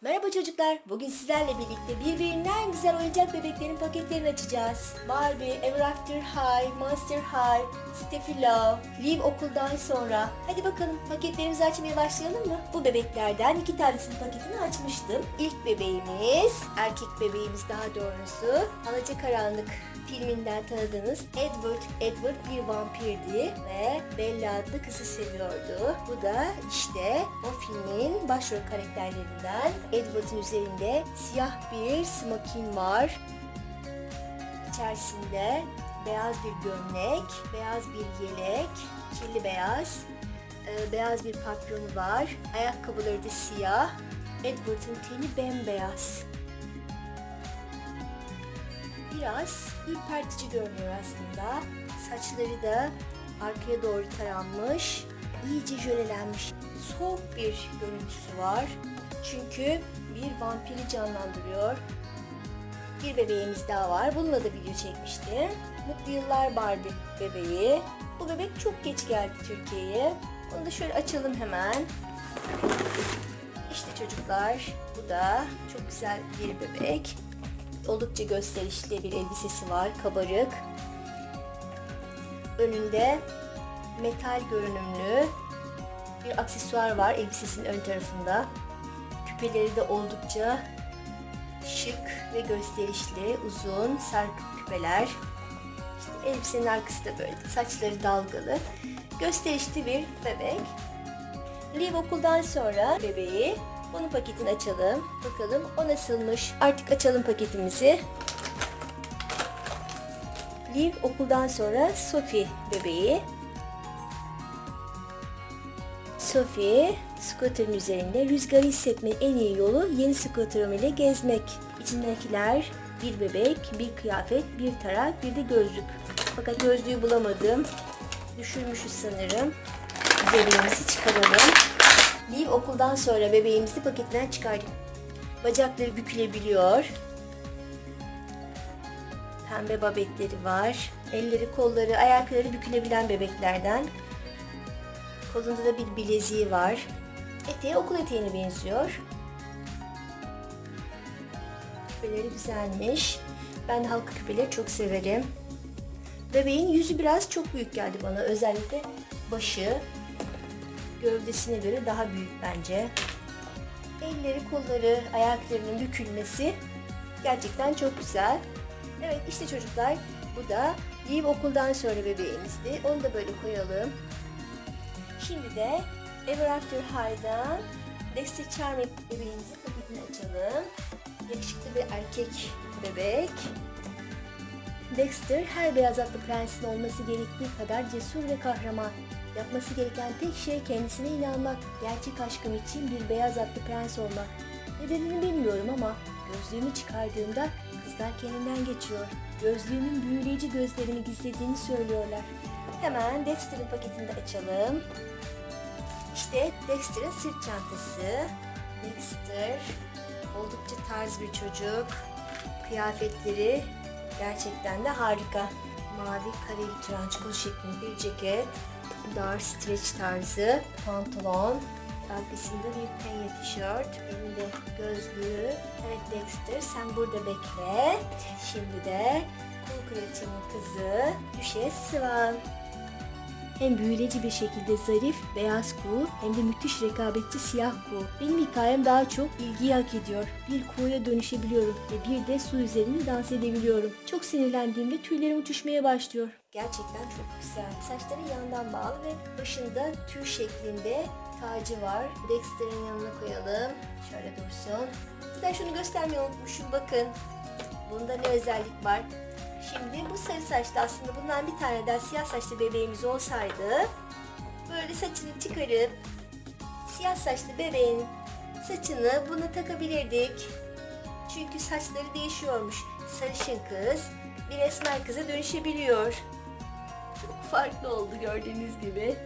Merhaba çocuklar. Bugün sizlerle birlikte birbirinden güzel oyuncak bebeklerin paketlerini açacağız. Barbie, Ever After High, Monster High, Steffi Love, Live okuldan sonra. Hadi bakalım paketlerimizi açmaya başlayalım mı? Bu bebeklerden iki tanesinin paketini açmıştım. İlk bebeğimiz, erkek bebeğimiz daha doğrusu, Alacakaranlık filminden tanıdığınız Edward. Edward bir vampirdi ve Bella adlı kızı seviyordu. Bu da işte o filmin başrol karakterlerinden Edward'ın üzerinde siyah bir smoking var. İçerisinde beyaz bir gömlek, beyaz bir yelek, kirli beyaz, e, beyaz bir papyonu var. Ayakkabıları da siyah. Edward'ın teni bembeyaz. Biraz ürpertici görünüyor aslında. Saçları da arkaya doğru taranmış, iyice jölelenmiş. Soğuk bir görüntüsü var. Çünkü bir vampiri canlandırıyor. Bir bebeğimiz daha var. Bununla da video çekmiştim. Mutlu Yıllar Barbie bebeği. Bu bebek çok geç geldi Türkiye'ye. Onu da şöyle açalım hemen. İşte çocuklar. Bu da çok güzel bir bebek. Oldukça gösterişli bir elbisesi var. Kabarık. Önünde metal görünümlü bir aksesuar var elbisesinin ön tarafında. Küpeleri de oldukça şık ve gösterişli, uzun, sarkık küpeler. İşte elbisenin arkası da böyle, saçları dalgalı. Gösterişli bir bebek. Liv okuldan sonra bebeği. Bunun paketini açalım. Bakalım o nasılmış. Artık açalım paketimizi. Liv okuldan sonra Sophie bebeği. Sophie, scooter'ın üzerinde rüzgarı hissetmenin en iyi yolu yeni scooter'ım ile gezmek. İçindekiler bir bebek, bir kıyafet, bir tarak, bir de gözlük. Fakat gözlüğü bulamadım. Düşürmüşüz sanırım. Bebeğimizi çıkaralım. Liv okuldan sonra bebeğimizi paketten çıkardık. Bacakları bükülebiliyor. Pembe babetleri var. Elleri, kolları, ayakları bükülebilen bebeklerden. Kolunda da bir bileziği var. Eteği okul eteğine benziyor. Küpeleri güzelmiş. Ben halka küpeleri çok severim. Bebeğin yüzü biraz çok büyük geldi bana. Özellikle başı gövdesine göre daha büyük bence. Elleri, kolları, ayaklarının bükülmesi gerçekten çok güzel. Evet işte çocuklar bu da Liv okuldan sonra bebeğimizdi. Onu da böyle koyalım. Şimdi de Ever After High'dan Dexter Charming bebeğimizin paketini açalım. Yakışıklı bir erkek bebek. Dexter her beyaz atlı prensin olması gerektiği kadar cesur ve kahraman. Yapması gereken tek şey kendisine inanmak, gerçek aşkım için bir beyaz atlı prens olmak. Nedenini bilmiyorum ama gözlüğümü çıkardığımda kızlar kendinden geçiyor. Gözlüğümün büyüleyici gözlerimi gizlediğini söylüyorlar. Hemen Dexter'ın paketini de açalım. İşte Dexter'ın sırt çantası. Dexter oldukça tarz bir çocuk. Kıyafetleri gerçekten de harika. Mavi kareli trençkol şeklinde bir ceket, dar stretch tarzı pantolon, arkasında bir penye tişört, elinde gözlüğü. Evet Dexter sen burada bekle. Şimdi de Kul Kraliçenin kızı Düşes Swan. Hem büyüleyici bir şekilde zarif, beyaz kuğu hem de müthiş rekabetçi siyah kuğu. Benim hikayem daha çok ilgiyi hak ediyor. Bir kuğuya dönüşebiliyorum ve bir de su üzerinde dans edebiliyorum. Çok sinirlendiğimde tüylerim uçuşmaya başlıyor. Gerçekten çok güzel. Saçları yandan bağlı ve başında tüy şeklinde tacı var. Dexter'ın yanına koyalım. Şöyle dursun. Bir de şunu göstermeyi unutmuşum bakın. Bunda ne özellik var? Şimdi bu sarı saçlı aslında bundan bir tane daha siyah saçlı bebeğimiz olsaydı böyle saçını çıkarıp siyah saçlı bebeğin saçını buna takabilirdik. Çünkü saçları değişiyormuş. Sarışın kız bir esmer kıza dönüşebiliyor. Çok farklı oldu gördüğünüz gibi.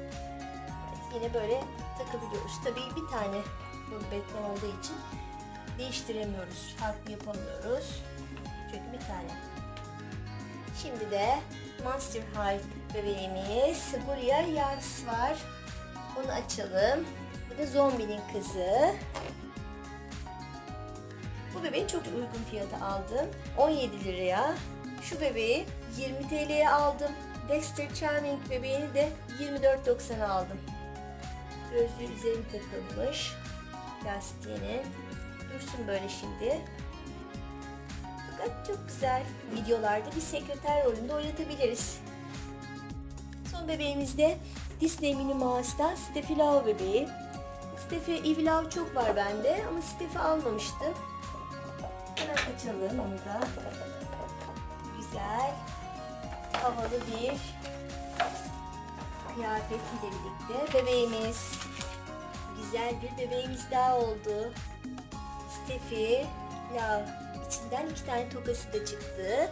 Evet, yine böyle takabiliyoruz. Tabii bir tane bu bebekler olduğu için değiştiremiyoruz. Farklı yapamıyoruz. Çünkü bir tane. Şimdi de Monster High bebeğimiz Gulia Yars var. Onu açalım. Bu da zombinin kızı. Bu bebeği çok uygun fiyata aldım. 17 liraya. Şu bebeği 20 TL'ye aldım. Dexter Charming bebeğini de 24.90'a aldım. Gözlüğü üzerine takılmış. Lastiğini. Dursun böyle şimdi. Fakat çok güzel. Videolarda bir sekreter rolünde oynatabiliriz. Son bebeğimiz de Disney Minnie Mouse'da Steffi Lau bebeği. Steffi Ivy Lau çok var bende ama Steffi almamıştım. Hemen açalım onu da. Güzel, havalı bir kıyafetiyle birlikte bebeğimiz. Güzel bir bebeğimiz daha oldu. Steffi Lau. İçinden iki tane tokası da çıktı.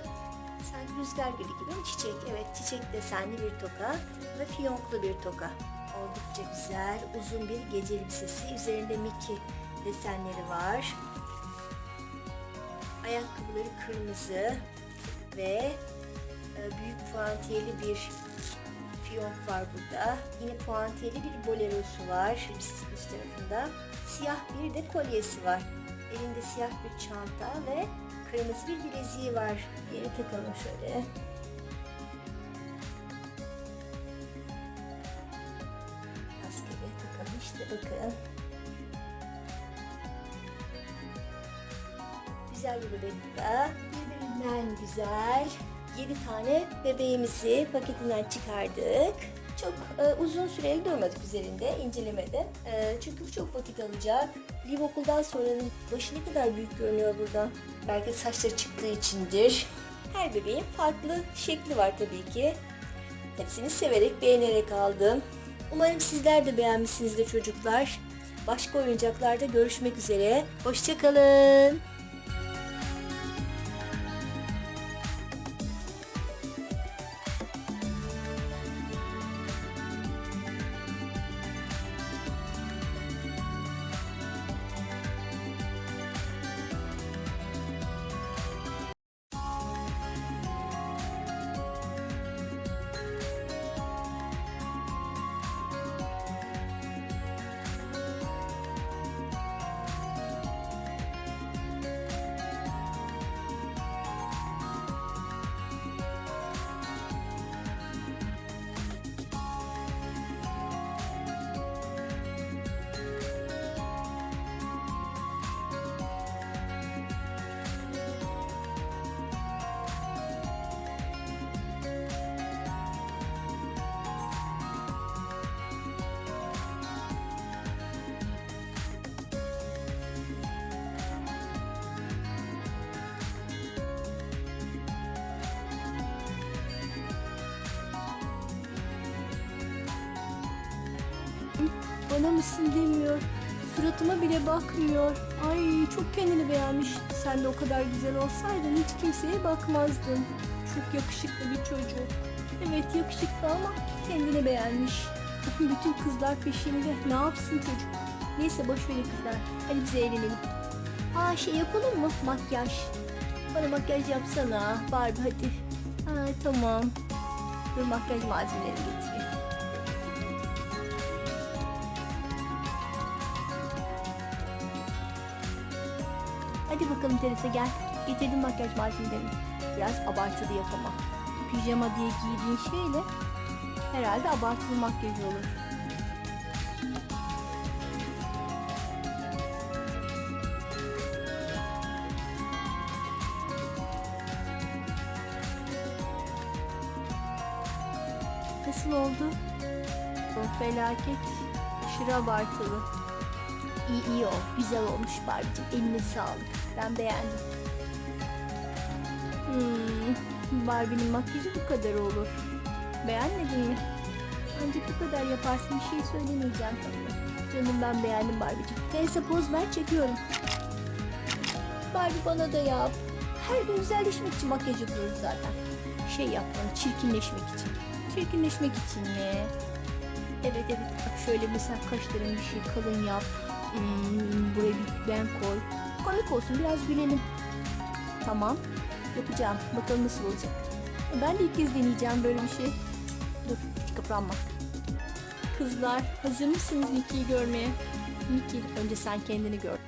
Sanki rüzgar gülü gibi mi çiçek? Evet çiçek desenli bir toka ve fiyonklu bir toka. Oldukça güzel, uzun bir gece elbisesi. Üzerinde Mickey desenleri var. Ayakkabıları kırmızı ve e, büyük puantiyeli bir fiyonk var burada. Yine puantiyeli bir bolerosu var elbisesi üst tarafında. Siyah bir de kolyesi var. Elinde siyah bir çanta ve kırmızı bir bileziği var. Yeri takalım şöyle. Maskeli takalım işte bakın. Güzel bir bebek da. Birbirinden güzel. 7 tane bebeğimizi paketinden çıkardık. Çok e, uzun süreli durmadık üzerinde, incelemede. E, çünkü bu çok vakit alacak. Liv okuldan sonranın başı ne kadar büyük görünüyor buradan. Belki saçları çıktığı içindir. Her bebeğin farklı şekli var tabii ki. Hepsini severek, beğenerek aldım. Umarım sizler de beğenmişsinizdir çocuklar. Başka oyuncaklarda görüşmek üzere. Hoşçakalın. Bana mısın demiyor. Suratıma bile bakmıyor. Ay çok kendini beğenmiş. Sen de o kadar güzel olsaydın hiç kimseye bakmazdın. Çok yakışıklı bir çocuk. Evet yakışıklı ama kendini beğenmiş. Bütün kızlar peşinde. Ne yapsın çocuk? Neyse boş verin kızlar. Hadi bize eğlenelim. Aa şey yapalım mı? Makyaj. Bana makyaj yapsana. Barbie hadi. Ha tamam. Dur makyaj malzemelerini getireyim. Hadi bakalım Teresa gel. Getirdim makyaj malzemelerini. Biraz abartılı yap ama. Pijama diye giydiğin şeyle herhalde abartılı makyaj olur. Nasıl oldu? O felaket. Aşırı abartılı. İyi iyi o. Güzel olmuş Barbie'cim. Eline sağlık. Ben beğendim. Hmm, Barbie'nin makyajı bu kadar olur. Beğenmedin mi? Ancak bu kadar yaparsın bir şey söylemeyeceğim. Canım ben beğendim Barbie'cim. Teresa poz ver çekiyorum. Barbie bana da yap. Her gün güzelleşmek için makyaj yapıyoruz zaten. Şey yap bana çirkinleşmek için. Çirkinleşmek için mi? Evet evet bak şöyle mesela kaşların bir şey kalın yap. Hmm, buraya bir ben koy. Komik olsun biraz gülelim. Tamam yapacağım. Bakalım nasıl olacak. Ben de ilk kez deneyeceğim böyle bir şey. Dur hiç kıpranma. Kızlar hazır mısınız Nicky'yi görmeye? Nicky önce sen kendini gör.